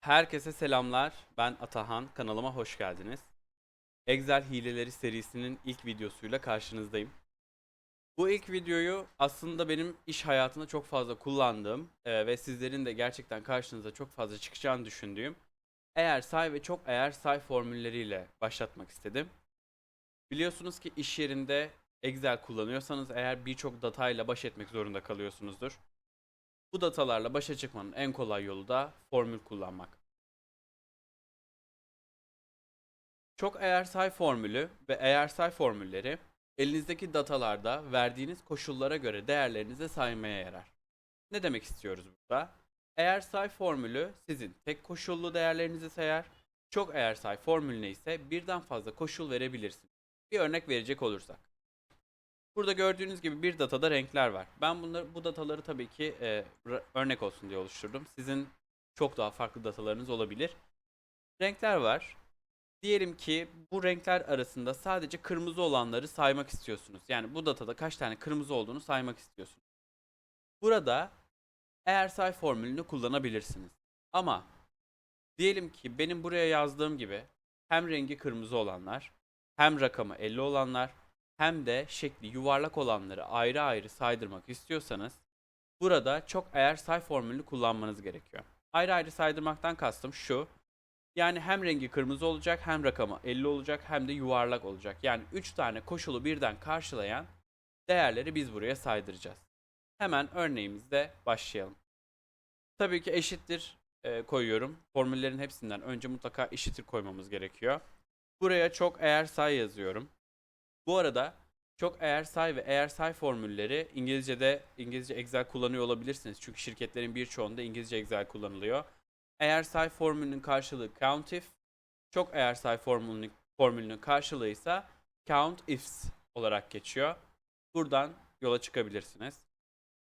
Herkese selamlar. Ben Atahan. Kanalıma hoş geldiniz. Excel hileleri serisinin ilk videosuyla karşınızdayım. Bu ilk videoyu aslında benim iş hayatında çok fazla kullandığım e, ve sizlerin de gerçekten karşınıza çok fazla çıkacağını düşündüğüm eğer say ve çok eğer say formülleriyle başlatmak istedim. Biliyorsunuz ki iş yerinde Excel kullanıyorsanız eğer birçok datayla baş etmek zorunda kalıyorsunuzdur. Bu datalarla başa çıkmanın en kolay yolu da formül kullanmak. Çok eğer say formülü ve eğer say formülleri elinizdeki datalarda verdiğiniz koşullara göre değerlerinize saymaya yarar. Ne demek istiyoruz burada? Eğer say formülü sizin tek koşullu değerlerinizi sayar. Çok eğer say formülüne ise birden fazla koşul verebilirsiniz. Bir örnek verecek olursak. Burada gördüğünüz gibi bir datada renkler var. Ben bunları bu dataları tabii ki e, örnek olsun diye oluşturdum. Sizin çok daha farklı datalarınız olabilir. Renkler var. Diyelim ki bu renkler arasında sadece kırmızı olanları saymak istiyorsunuz. Yani bu datada kaç tane kırmızı olduğunu saymak istiyorsunuz. Burada eğer say formülünü kullanabilirsiniz. Ama diyelim ki benim buraya yazdığım gibi hem rengi kırmızı olanlar, hem rakamı 50 olanlar, hem de şekli yuvarlak olanları ayrı ayrı saydırmak istiyorsanız burada çok eğer say formülünü kullanmanız gerekiyor. Ayrı ayrı saydırmaktan kastım şu. Yani hem rengi kırmızı olacak, hem rakamı 50 olacak, hem de yuvarlak olacak. Yani 3 tane koşulu birden karşılayan değerleri biz buraya saydıracağız. Hemen örneğimizde başlayalım. Tabii ki eşittir e, koyuyorum. Formüllerin hepsinden önce mutlaka eşittir koymamız gerekiyor. Buraya çok eğer say yazıyorum. Bu arada çok eğer say ve eğer say formülleri İngilizce'de İngilizce Excel kullanıyor olabilirsiniz. Çünkü şirketlerin birçoğunda İngilizce Excel kullanılıyor. Eğer say formülünün karşılığı count if, çok eğer say formülünün, formülünün karşılığı ise count ifs olarak geçiyor. Buradan yola çıkabilirsiniz.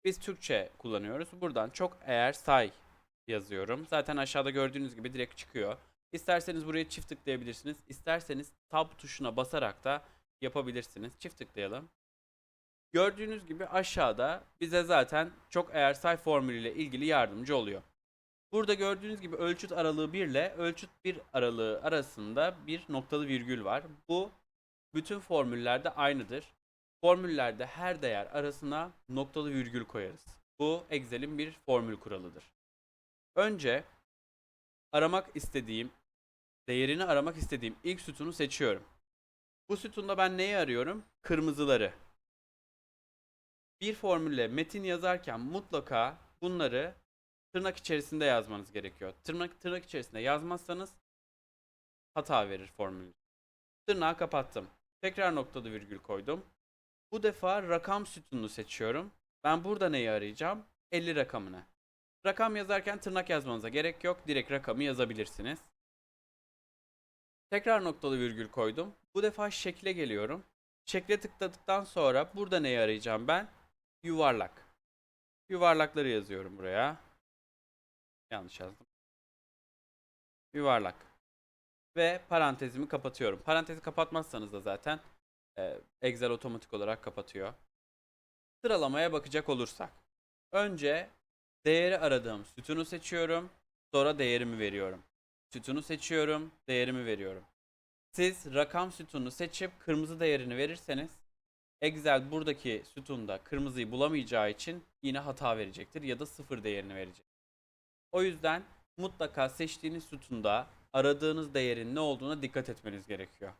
Biz Türkçe kullanıyoruz. Buradan çok eğer say yazıyorum. Zaten aşağıda gördüğünüz gibi direkt çıkıyor. İsterseniz buraya çift tıklayabilirsiniz. İsterseniz tab tuşuna basarak da yapabilirsiniz. Çift tıklayalım. Gördüğünüz gibi aşağıda bize zaten çok eğer say formülüyle ilgili yardımcı oluyor. Burada gördüğünüz gibi ölçüt aralığı 1 ile ölçüt 1 aralığı arasında bir noktalı virgül var. Bu bütün formüllerde aynıdır. Formüllerde her değer arasına noktalı virgül koyarız. Bu Excel'in bir formül kuralıdır. Önce aramak istediğim, değerini aramak istediğim ilk sütunu seçiyorum. Bu sütunda ben neyi arıyorum? Kırmızıları. Bir formülle metin yazarken mutlaka bunları tırnak içerisinde yazmanız gerekiyor. Tırnak tırnak içerisinde yazmazsanız hata verir formül. Tırnağı kapattım. Tekrar noktalı virgül koydum. Bu defa rakam sütununu seçiyorum. Ben burada neyi arayacağım? 50 rakamını. Rakam yazarken tırnak yazmanıza gerek yok. Direkt rakamı yazabilirsiniz. Tekrar noktalı virgül koydum. Bu defa şekle geliyorum. Şekle tıkladıktan sonra burada neyi arayacağım ben? Yuvarlak. Yuvarlakları yazıyorum buraya. Yanlış yazdım. Yuvarlak. Ve parantezimi kapatıyorum. Parantezi kapatmazsanız da zaten e, Excel otomatik olarak kapatıyor. Sıralamaya bakacak olursak. Önce değeri aradığım sütunu seçiyorum. Sonra değerimi veriyorum. Sütunu seçiyorum. Değerimi veriyorum. Siz rakam sütununu seçip kırmızı değerini verirseniz Excel buradaki sütunda kırmızıyı bulamayacağı için yine hata verecektir ya da sıfır değerini verecek. O yüzden mutlaka seçtiğiniz sütunda aradığınız değerin ne olduğuna dikkat etmeniz gerekiyor.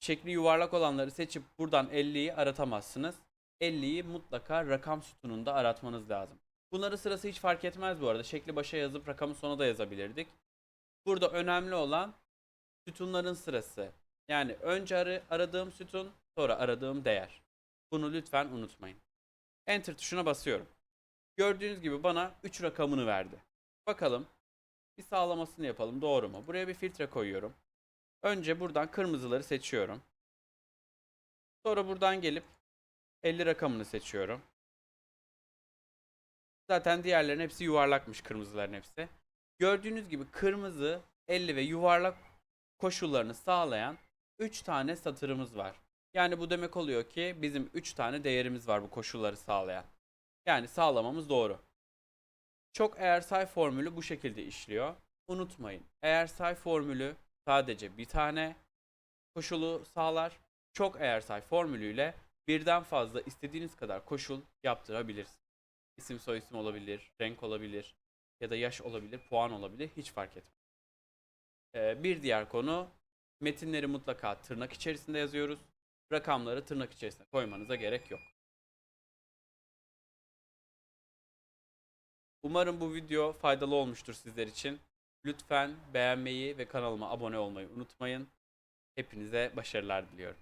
Şekli yuvarlak olanları seçip buradan 50'yi aratamazsınız. 50'yi mutlaka rakam sütununda aratmanız lazım. Bunları sırası hiç fark etmez bu arada. Şekli başa yazıp rakamı sona da yazabilirdik. Burada önemli olan sütunların sırası. Yani önce arı- aradığım sütun, sonra aradığım değer. Bunu lütfen unutmayın. Enter tuşuna basıyorum. Gördüğünüz gibi bana 3 rakamını verdi. Bakalım bir sağlamasını yapalım doğru mu? Buraya bir filtre koyuyorum. Önce buradan kırmızıları seçiyorum. Sonra buradan gelip 50 rakamını seçiyorum. Zaten diğerlerin hepsi yuvarlakmış kırmızıların hepsi. Gördüğünüz gibi kırmızı, 50 ve yuvarlak koşullarını sağlayan 3 tane satırımız var. Yani bu demek oluyor ki bizim 3 tane değerimiz var bu koşulları sağlayan. Yani sağlamamız doğru. Çok eğer say formülü bu şekilde işliyor. unutmayın. Eğer say formülü sadece bir tane koşulu sağlar. Çok eğer say formülüyle birden fazla istediğiniz kadar koşul yaptırabilirsiniz. İsim soyisim olabilir, renk olabilir ya da yaş olabilir, puan olabilir hiç fark etmez. Ee, bir diğer konu metinleri mutlaka tırnak içerisinde yazıyoruz. Rakamları tırnak içerisine koymanıza gerek yok. Umarım bu video faydalı olmuştur sizler için. Lütfen beğenmeyi ve kanalıma abone olmayı unutmayın. Hepinize başarılar diliyorum.